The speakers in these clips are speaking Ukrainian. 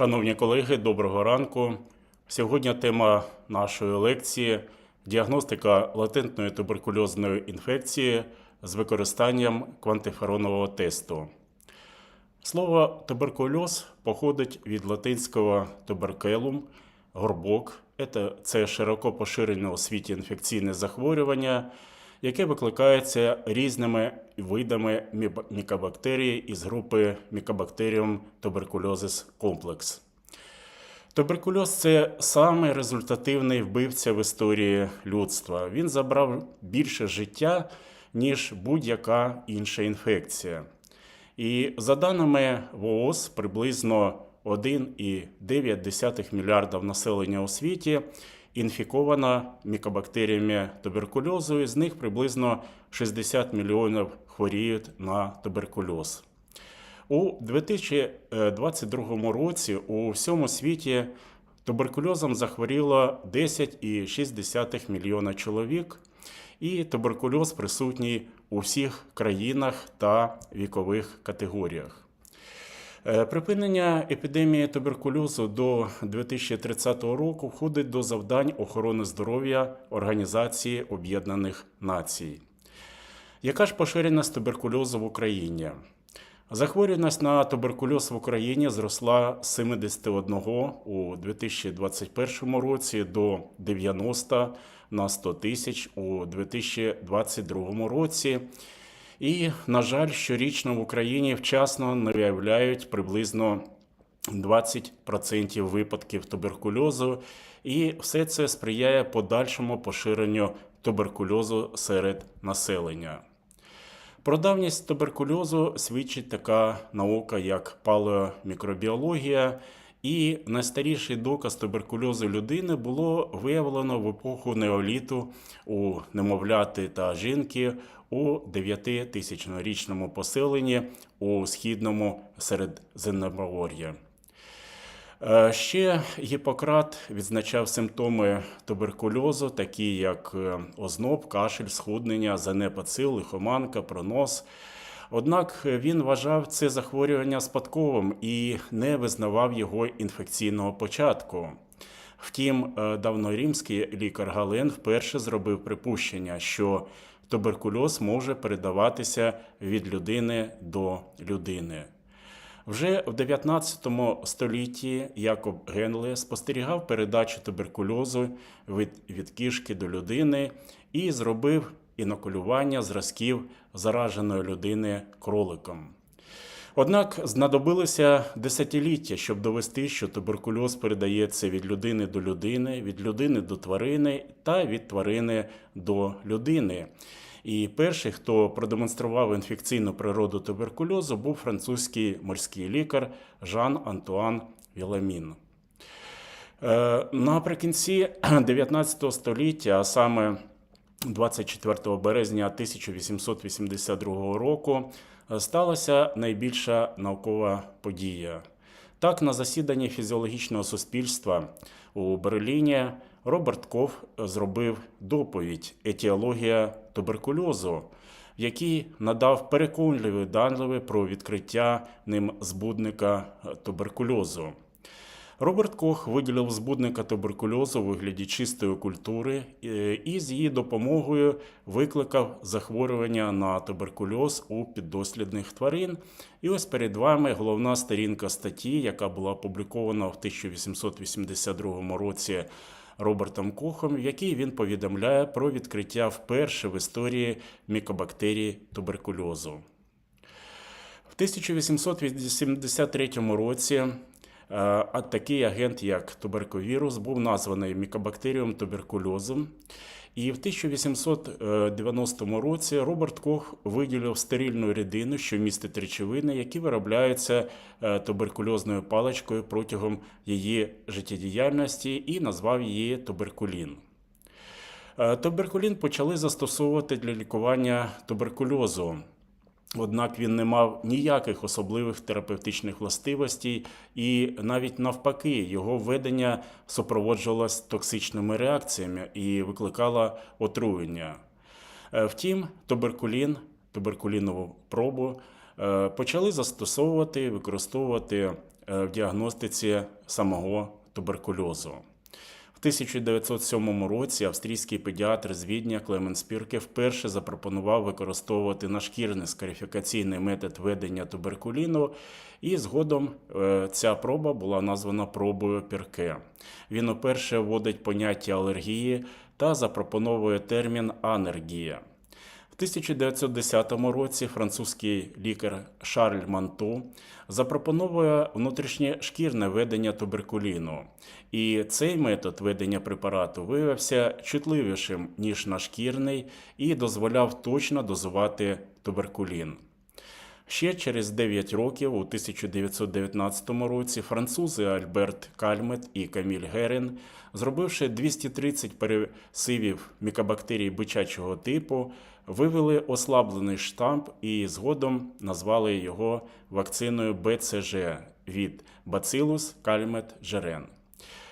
Шановні колеги, доброго ранку. Сьогодні тема нашої лекції діагностика латентної туберкульозної інфекції з використанням квантиферонового тесту. Слово туберкульоз походить від латинського туберкелум, горбок. Це- широко поширене у світі інфекційне захворювання, яке викликається різними видами мікобактерій із групи Mycobacterium tuberculosis complex. Туберкульоз це самий результативний вбивця в історії людства. Він забрав більше життя, ніж будь-яка інша інфекція. І за даними ВООЗ, приблизно 1,9 мільярдів населення у світі інфіковано мікобактеріями туберкульозу, і з них приблизно 60 мільйонів хворіють на туберкульоз. У 2022 році у всьому світі туберкульозом захворіло 10,6 мільйона чоловік, і туберкульоз присутній у всіх країнах та вікових категоріях. Е, Припинення епідемії туберкульозу до 2030 року входить до завдань охорони здоров'я Організації Об'єднаних Націй. Яка ж поширеність туберкульозу в Україні? Захворюваність на туберкульоз в Україні зросла з 71 у 2021 році до 90 на 100 тисяч у 2022 році. І, на жаль, щорічно в Україні вчасно не виявляють приблизно 20% випадків туберкульозу, і все це сприяє подальшому поширенню туберкульозу серед населення. Про давність туберкульозу свідчить така наука, як палеомікробіологія, і найстаріший доказ туберкульозу людини було виявлено в епоху неоліту у немовляти та жінки у 9-тисячнорічному поселенні у східному Середземномор'ї. Е, Ще Гіппократ відзначав симптоми туберкульозу, такі як е, озноб, кашель, схуднення, занепад сил, лихоманка, пронос. Однак він вважав це захворювання спадковим і не визнавав його інфекційного початку. Втім, е, давноримський лікар Гален вперше зробив припущення, що туберкульоз може передаватися від людини до людини. Вже в 19 столітті Якоб Генле спостерігав передачу туберкульозу від, від кішки до людини і зробив інокулювання зразків зараженої людини кроликом. Однак знадобилося десятиліття, щоб довести, що туберкульоз передається від людини до людини, від людини до тварини та від тварини до людини. І перший, хто продемонстрував інфекційну природу туберкульозу, був французький морський лікар Жан Антуан Віламін. Е, Наприкінці 19 століття, а саме 24 березня 1882 року, сталася найбільша наукова подія. Так, на засіданні фізіологічного суспільства у Берліні Роберт Ков зробив доповідь Етіологія туберкульозу, в якій надав переконливі дані про відкриття ним збудника туберкульозу. Роберт Кох виділив збудника туберкульозу у вигляді чистої культури е, і з її допомогою викликав захворювання на туберкульоз у піддослідних тварин. І ось перед вами головна сторінка статті, яка була опублікована в 1882 році Робертом Кохом, в якій він повідомляє про відкриття вперше в історії мікобактерій туберкульозу. В 1883 році а такий агент, як туберковірус, був названий мікобактеріум туберкульозом. І в 1890 році Роберт Кох виділив стерильну рідину, що містить речовини, які виробляються е, туберкульозною паличкою протягом її життєдіяльності, і назвав її туберкулін. Е, Туберкулін почали застосовувати для лікування туберкульозу. Однак він не мав ніяких особливих терапевтичних властивостей, і навіть навпаки, його введення супроводжувалось токсичними реакціями і викликало отруєння. Е, Втім, туберкулін, туберкулінову пробу е, почали застосовувати, використовувати е, в діагностиці самого туберкульозу. В 1907 році австрійський педіатр з Відня Клемен Спірке вперше запропонував використовувати нашкірний скарифікаційний метод ведення туберкуліну, і згодом е, ця проба була названа пробою Пірке. Він уперше вводить поняття алергії та запропоновує термін анергія. В 1910 році французький лікар Шарль Манту запропонує внутрішнє шкірне ведення туберкуліну. І цей метод ведення препарату виявився чутливішим, ніж нашкірний, і дозволяв точно дозувати туберкулін. Ще через 9 років, у 1919 році, французи Альберт Кальмет і Каміль Герен, зробивши 230 пересивів мікобактерій бичачого типу, вивели ослаблений штамп і згодом назвали його вакциною БЦЖ від Bacillus Calmet Geren.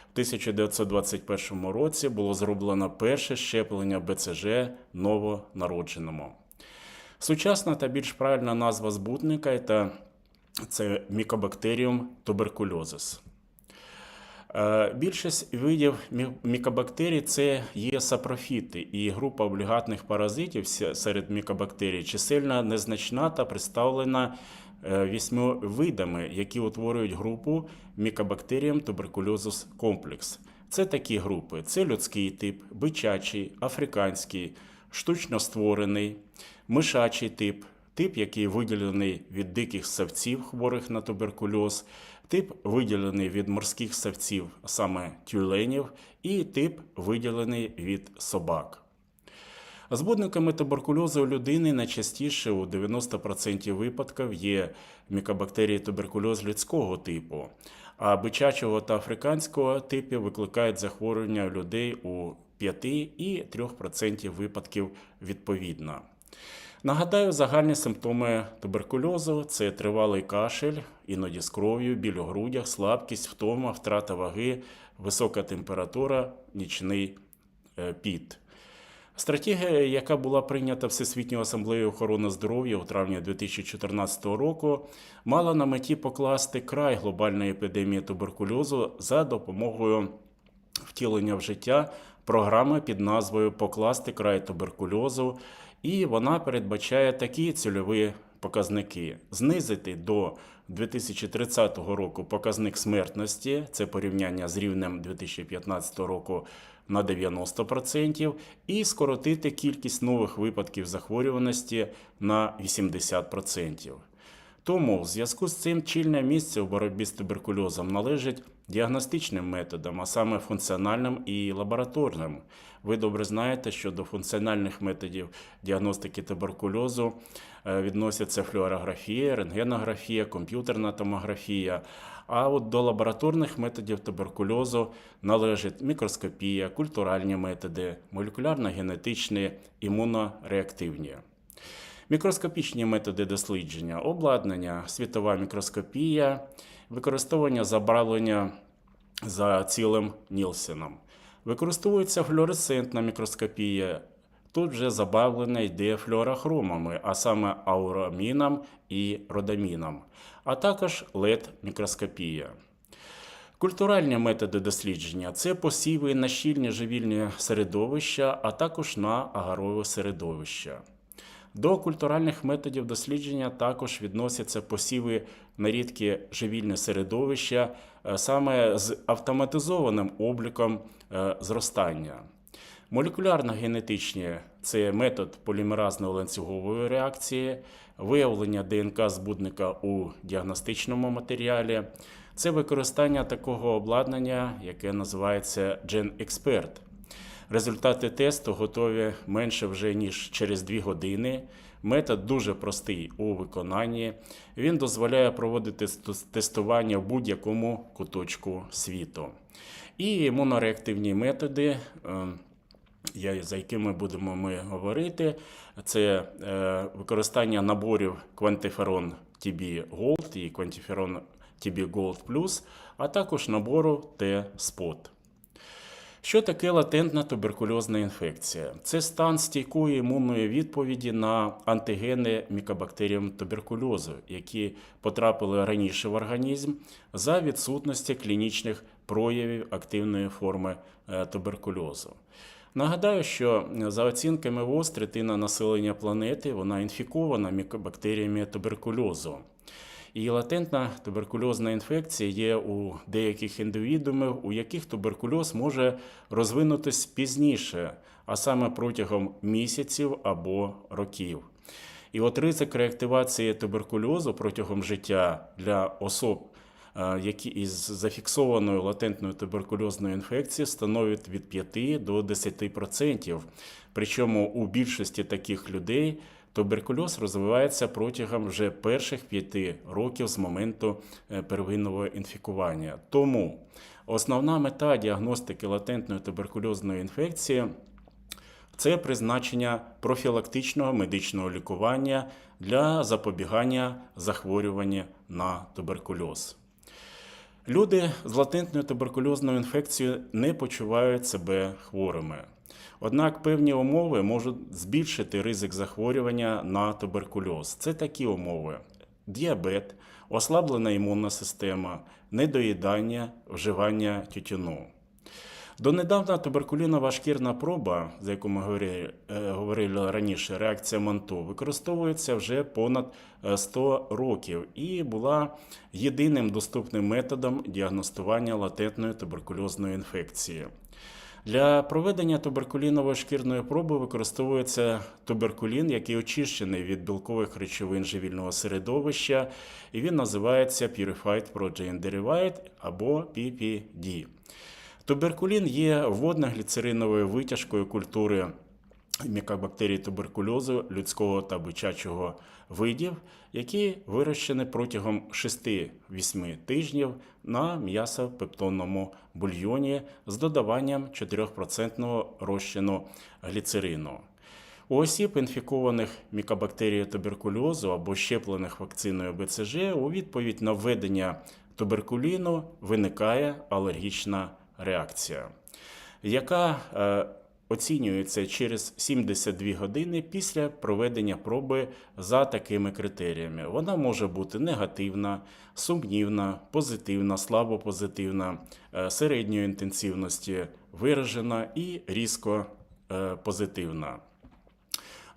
В 1921 році було зроблено перше щеплення БЦЖ новонародженому. Сучасна та більш правильна назва збутника це, мікобактеріум туберкульозис. Е, Більшість видів мікобактерій це є сапрофіти, і група облігатних паразитів серед мікобактерій чисельно незначна та представлена е, вісьми видами, які утворюють групу мікобактеріум туберкульозус комплекс. Це такі групи: це людський тип, бичачий, африканський, штучно створений, мишачий тип, тип, який виділений від диких савців, хворих на туберкульоз, тип виділений від морських савців, саме тюленів, і тип виділений від собак. Збудниками туберкульозу у людини найчастіше у 90% випадків є мікобактерії туберкульоз людського типу, а бичачого та африканського типів викликають захворювання людей у 5 і 3% випадків відповідно. Нагадаю, загальні симптоми туберкульозу це тривалий кашель, іноді з кров'ю, біль у грудях, слабкість, втома, втрата ваги, висока температура, нічний е, піт. Стратегія, яка була прийнята Всесвітньою асамблеєю охорони здоров'я у травні 2014 року, мала на меті покласти край глобальної епідемії туберкульозу за допомогою втілення в життя програми під назвою Покласти край туберкульозу, і вона передбачає такі цільові показники: знизити до 2030 року показник смертності, це порівняння з рівнем 2015 року на 90%, і скоротити кількість нових випадків захворюваності на 80%. Тому в зв'язку з цим чільне місце у боротьбі з туберкульозом належить діагностичним методам, а саме функціональним і лабораторним. Ви добре знаєте, що до функціональних методів діагностики туберкульозу е, відносяться флюорографія, рентгенографія, комп'ютерна томографія. А от до лабораторних методів туберкульозу належить мікроскопія, культуральні методи, молекулярно-генетичні, імунореактивні. Мікроскопічні методи дослідження, обладнання, світова мікроскопія, використовування забарвлення за цілим Нілсеном. Використовується флуоресцентна мікроскопія. Тут вже забавлення йде флюорохромами, а саме аураміном і родаміном, а також LED-мікроскопія. Культуральні методи дослідження це посіви на щільні живільні середовища, а також на агарове середовище. До культуральних методів дослідження також відносяться посіви на рідкі живільне середовища е, саме з автоматизованим обліком е, зростання. Молекулярно-генетичні це метод полімеразної ланцюгової реакції, виявлення ДНК збудника у діагностичному матеріалі. Це використання такого обладнання, яке називається GenExpert. Результати тесту готові менше вже ніж через 2 години. Метод дуже простий у виконанні. Він дозволяє проводити тестування в будь-якому куточку світу. І імунореактивні методи, е, я- за якими будемо ми говорити, це е, використання наборів Quantiferon TB Gold і Quantiferon TB Gold Plus, а також набору T-Spot. Що таке латентна туберкульозна інфекція? Це стан стійкої імунної відповіді на антигени мікобактеріям туберкульозу, які потрапили раніше в організм за відсутності клінічних проявів активної форми е, туберкульозу. Нагадаю, що за оцінками ВОЗ третина населення планети вона інфікована мікобактеріями туберкульозу. І латентна туберкульозна інфекція є у деяких індивідумів, у яких туберкульоз може розвинутись пізніше, а саме протягом місяців або років. І от ризик реактивації туберкульозу протягом життя для особ, е, які із зафіксованою латентною туберкульозною інфекцією становить від 5 до 10%. Причому у більшості таких людей туберкульоз розвивається протягом вже перших 5 років з моменту е, первинного інфікування. Тому основна мета діагностики латентної туберкульозної інфекції це призначення профілактичного медичного лікування для запобігання захворювання на туберкульоз. Люди з латентною туберкульозною інфекцією не почувають себе хворими. Однак певні умови можуть збільшити ризик захворювання на туберкульоз. Це такі умови: діабет, ослаблена імунна система, недоїдання, вживання тютюну. Донедавна туберкулінова шкірна проба, за яку ми говорили, е, раніше, реакція Монту, використовується вже понад е, 100 років і була єдиним доступним методом діагностування латентної туберкульозної інфекції. Для проведення туберкулінової шкірної проби використовується туберкулін, який очищений від білкових речовин живільного середовища, і він називається Purified Protein Derived або PPD. Туберкулін є водно-гліцериновою витяжкою культури мікобактерій туберкульозу людського та бичачого видів, які вирощені протягом 6-8 тижнів на м'ясопептонному бульйоні з додаванням 4% розчину гліцерину. У осіб, інфікованих мікобактерією туберкульозу або щеплених вакциною БЦЖ, у відповідь на введення туберкуліну виникає алергічна реакція, яка е, оцінюється через 72 години після проведення проби за такими критеріями. Вона може бути негативна, сумнівна, позитивна, слабопозитивна, е, середньої інтенсивності, виражена і різко е, позитивна.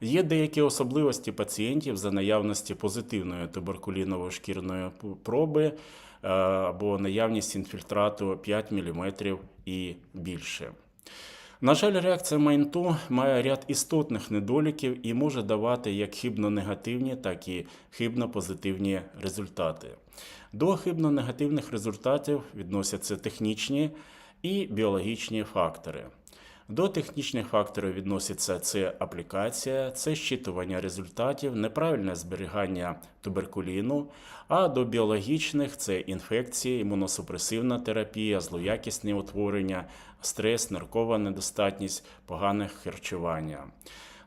Є деякі особливості пацієнтів за наявності позитивної туберкулінової шкірної проби е, або наявність інфільтрату 5 мм і більше. На жаль, реакція Майнту має ряд істотних недоліків і може давати як хибно-негативні, так і хибно-позитивні результати. До хибно-негативних результатів відносяться технічні і біологічні фактори. До технічних факторів відносяться це аплікація, це щитування результатів, неправильне зберігання туберкуліну, а до біологічних це інфекції, імуносупресивна терапія, злоякісні утворення, стрес, наркова недостатність, погане харчування.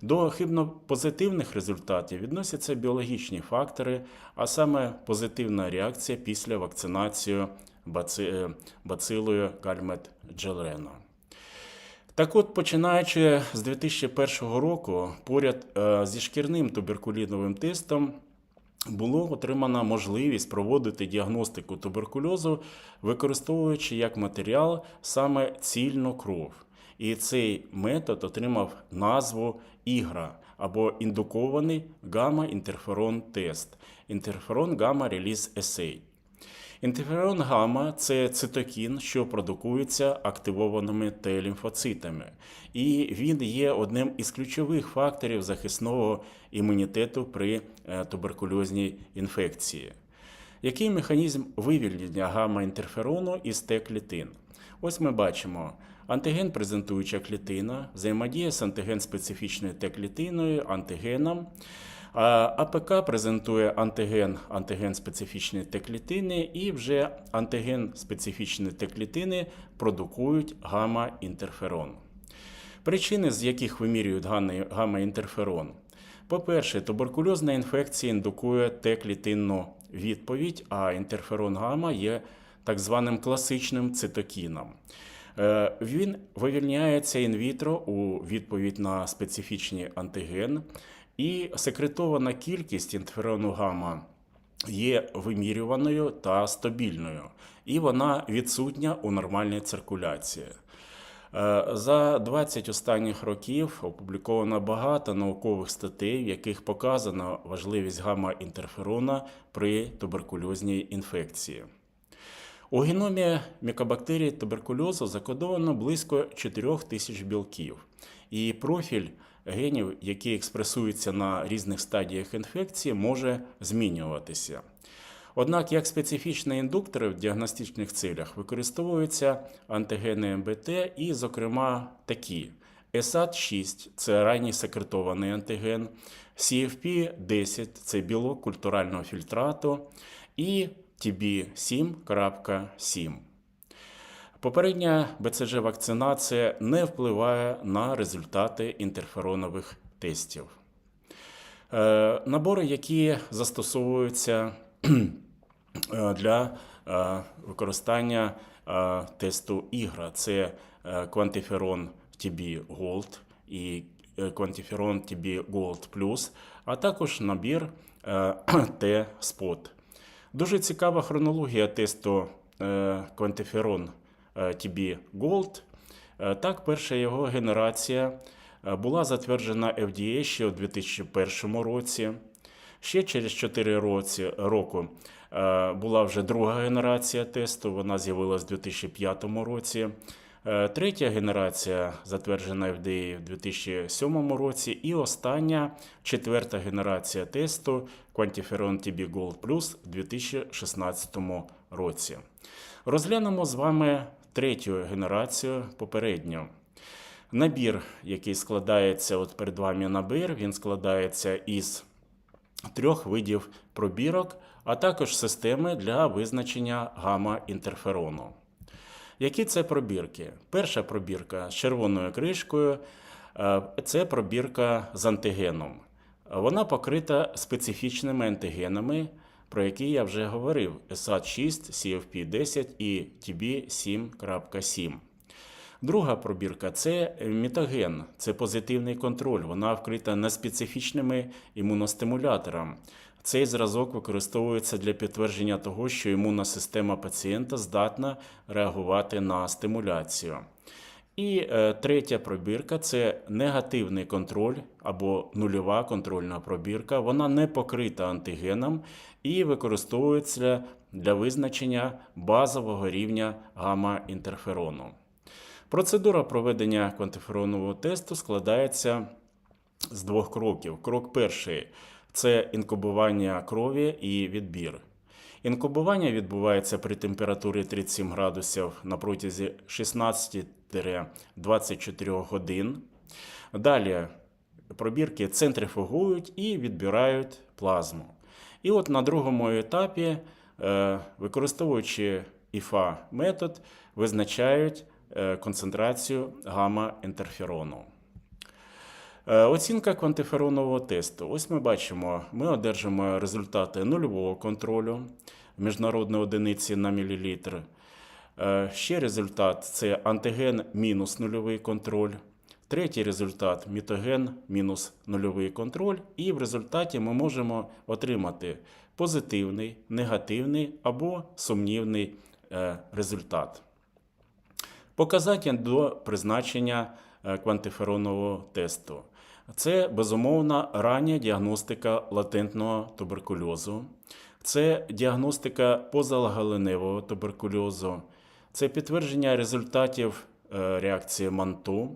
До хибно-позитивних результатів відносяться біологічні фактори, а саме позитивна реакція після вакцинації баци- бацилою гальмет джелрена так от, починаючи з 2001 року, поряд е, зі шкірним туберкуліновим тестом було отримана можливість проводити діагностику туберкульозу, використовуючи як матеріал саме цільну кров. І цей метод отримав назву ігра або індукований гамма-інтерферон тест інтерферон гамма реліз есей. Інтерферон гамма це цитокін, що продукується активованими Т-лімфоцитами, і він є одним із ключових факторів захисного імунітету при е, туберкульозній інфекції. Який механізм вивільнення гамма-інтерферону із Т-клітин? Ось ми бачимо. Антиген презентуюча клітина взаємодіє з антиген-специфічною Т-клітиною, антигеном. АПК презентує антиген, антиген специфічної Т-клітини, і вже антиген специфічної Т-клітини продукують гамма-інтерферон. Причини, з яких вимірюють гамма-інтерферон. По-перше, туберкульозна інфекція індукує Т-клітинну відповідь, а інтерферон гамма є так званим класичним цитокіном. Е, Він вивільняється інвітро у відповідь на специфічний антиген, і секретована кількість інтерферону гамма є вимірюваною та стабільною, і вона відсутня у нормальній циркуляції. Е, За 20 останніх років опубліковано багато наукових статей, в яких показано важливість гамма-інтерферона при туберкульозній інфекції. У геномі мікобактерій туберкульозу закодовано близько 4 тисяч білків, і профіль генів, які експресуються на різних стадіях інфекції, може змінюватися. Однак, як специфічні індуктори в діагностичних цілях використовуються антигени МБТ і, зокрема, такі: ESAT6 це ранній секретований антиген, CFP10 це білок культурального фільтрату, і TB7.7. Попередня БЦЖ вакцинація не впливає на результати інтерферонових тестів. Е, Набори, які застосовуються е, для е, використання тесту ігра, це квантиферон TB Gold і квантиферон TB Gold Plus, а також набір T-Spot. Дуже цікава хронологія тесту е, TB Gold. Е, Так, перша його генерація е, була затверджена FDA ще у 2001 році. Ще через 4 році, року е, була вже друга генерація тесту, вона з'явилася у 2005 році. Е, Третя генерація затверджена FDA в 2007 році. І остання четверта генерація тесту Quantiferon TB Gold Plus у 2016 році. Розглянемо з вами третю генерацію попередню. Набір, який складається, от перед вами набір, він складається із трьох видів пробірок, а також системи для визначення гамма-інтерферону. Які це пробірки? Перша пробірка з червоною кришкою е, це пробірка з антигеном. Вона покрита специфічними антигенами, про які я вже говорив: SAT6, CFP10 і TB7.7. Друга пробірка це мітоген, це позитивний контроль. Вона вкрита неспецифічними імуностимуляторами. Цей зразок використовується для підтвердження того, що імунна система пацієнта здатна реагувати на стимуляцію. І е, третя пробірка це негативний контроль або нульова контрольна пробірка. Вона не покрита антигеном і використовується для визначення базового рівня гамма-інтерферону. Процедура проведення квантиферонового тесту складається з двох кроків. Крок перший це інкубування крові і відбір. Інкубування відбувається при температурі 37 градусів на протязі 16-24 годин. Далі пробірки центрифугують і відбирають плазму. І от на другому етапі, е, використовуючи ІФА метод, визначають е, концентрацію гамма-інтерферону. Е, Оцінка квантиферонового тесту. Ось ми бачимо, ми одержимо результати нульового контролю міжнародної одиниці на мілілітр. Е, Ще результат це антиген мінус нульовий контроль. Третій результат мітоген мінус нульовий контроль. І в результаті ми можемо отримати позитивний, негативний або сумнівний е, результат. Показатель до призначення е, квантиферонового тесту. Це безумовна рання діагностика латентного туберкульозу, це діагностика позагалиневого туберкульозу, це підтвердження результатів е, реакції МАНТУ.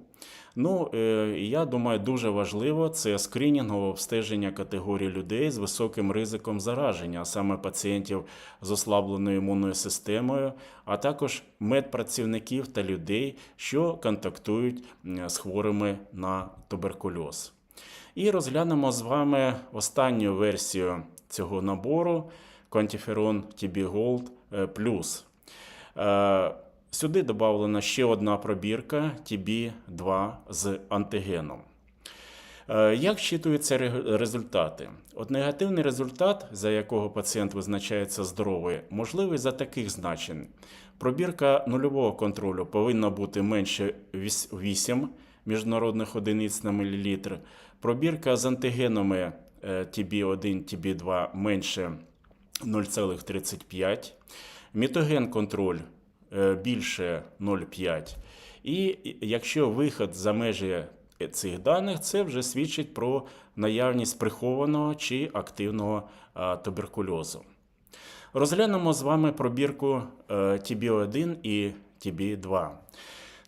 Ну, е, я думаю, дуже важливо це скринінгове обстеження категорії людей з високим ризиком зараження, а саме пацієнтів з ослабленою імунною системою, а також медпрацівників та людей, що контактують з хворими на туберкульоз. І розглянемо з вами останню версію цього набору Quantiferon TB Gold е, Plus. Е, Сюди додана ще одна пробірка TB2 з антигеном. Е, Як щитуються результати? От негативний результат, за якого пацієнт визначається здоровий, можливий за таких значень. Пробірка нульового контролю повинна бути менше 8 міжнародних одиниць на мілілітр. Пробірка з антигенами е, TB1, TB2 менше 0,35. Мітоген контроль е, більше 0,5. І якщо виход за межі цих даних, це вже свідчить про наявність прихованого чи активного туберкульозу. Розглянемо з вами пробірку е, TB1 і TB2.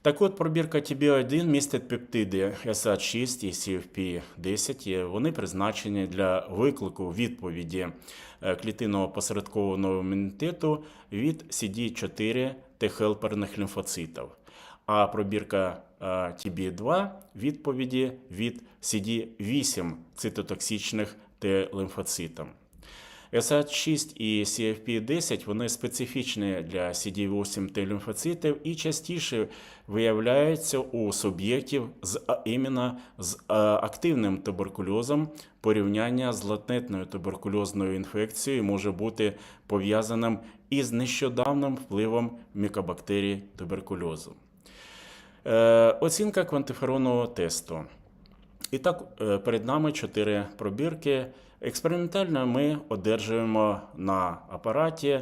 Так от, пробірка TB1 містить пептиди SH6 і CFP10. і Вони призначені для виклику відповіді е, клітинного посередкованого імунітету від CD4 Т-хелперних лімфоцитів. А пробірка е, TB2 відповіді від CD8 цитотоксичних Т-лимфоцитів. SH6 і CFP10 вони специфічні для CD8 Т лімфоцитів і частіше виявляються у суб'єктів з іменно з активним туберкульозом. Порівняння з латентною туберкульозною інфекцією може бути пов'язаним із нещодавним впливом мікобактерій туберкульозу. Е, оцінка квантиферонного тесту. І так, е, перед нами чотири пробірки. Експериментально ми одержуємо на апараті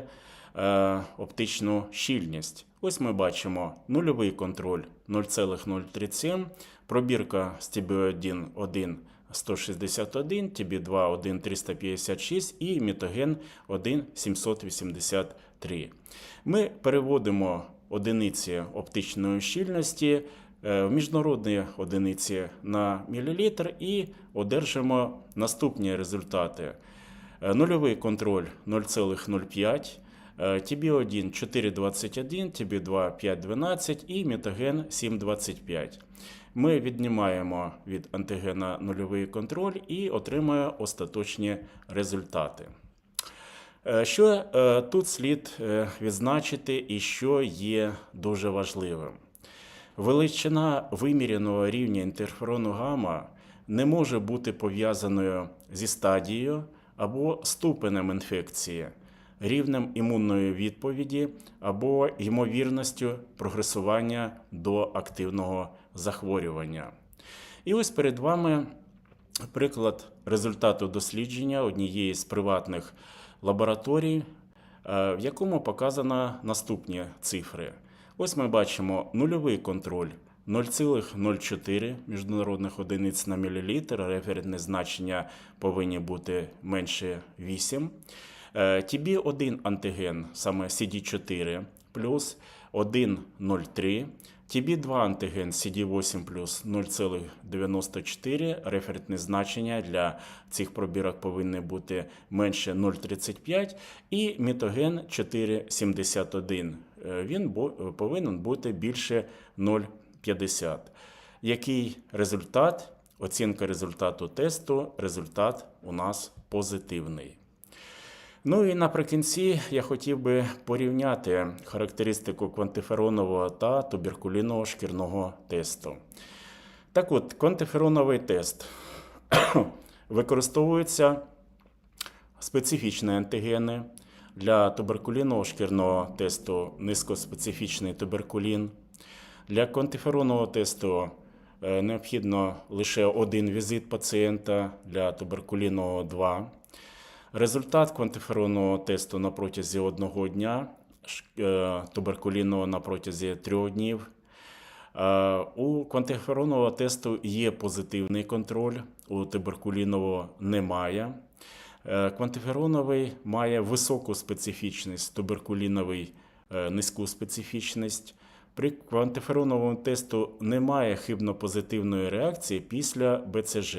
е, оптичну щільність. Ось ми бачимо нульовий контроль 0,037, пробірка з TB1 1 161, TB2 1 356 і мітоген 1 783. Ми переводимо одиниці оптичної щільності в міжнародні одиниці на мілілітр і одержимо наступні результати. Е, Нульовий контроль 0,05, е, TB1 4,21, TB2 5,12 і мітоген 7,25. Ми віднімаємо від антигена нульовий контроль і отримуємо остаточні результати. Е, Що е, тут слід е, відзначити і що є дуже важливим? Величина виміряного рівня інтерферону гамма не може бути пов'язаною зі стадією або ступенем інфекції, рівнем імунної відповіді або ймовірністю прогресування до активного захворювання. І ось перед вами приклад результату дослідження однієї з приватних лабораторій, е, в якому показано наступні цифри. Ось ми бачимо нульовий контроль 0,04 міжнародних одиниць на мілілітр, референтне значення повинні бути менше 8. TB1 антиген, саме CD4 плюс 1,03. TB2 антиген CD8 плюс 0,94. Референтне значення для цих пробірок повинні бути менше 0,35. І мітоген 4,71. Е, Він бу- повинен бути більше 0,50. Який результат? Оцінка результату тесту. Результат у нас позитивний. Ну і наприкінці я хотів би порівняти характеристику квантиферонового та туберкулінного шкірного тесту. Так от, квантифероновий тест використовуються специфічні антигени. Для туберкулінного шкірного тесту низькоспецифічний туберкулін. Для квантиферонового тесту е, необхідно лише один візит пацієнта, для туберкулінного два. Результат квантиферонного тесту на протязі одного дня, е, туберкулінного на протязі трьох днів. Е, У квантиферонового тесту є позитивний контроль, у туберкулінового немає. Е, Квантифероновий має високу специфічність, туберкуліновий е, низьку специфічність. При квантифероновому тесту немає хибно-позитивної реакції після БЦЖ,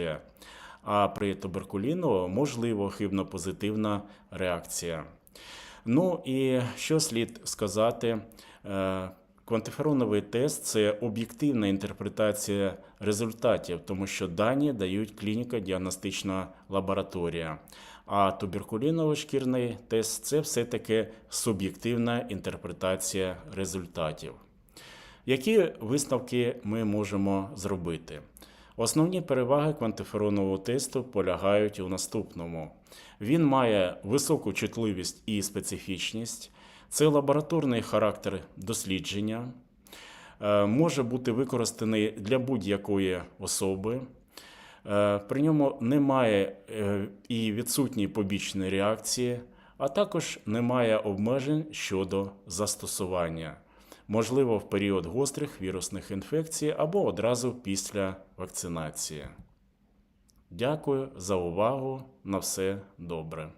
а при туберкуліновому можливо хибно-позитивна реакція. Ну і що слід сказати? Квантифероновий тест це об'єктивна інтерпретація результатів, тому що дані дають клініко-діагностична лабораторія. А туберкуліновий шкірний тест це все-таки суб'єктивна інтерпретація результатів. Які висновки ми можемо зробити? Основні переваги квантиферонового тесту полягають у наступному: він має високу чутливість і специфічність, Це лабораторний характер дослідження, е, може бути використаний для будь-якої особи. Е, При ньому немає е, і відсутні побічні реакції, а також немає обмежень щодо застосування, можливо, в період гострих вірусних інфекцій або одразу після вакцинації. Дякую за увагу. На все добре.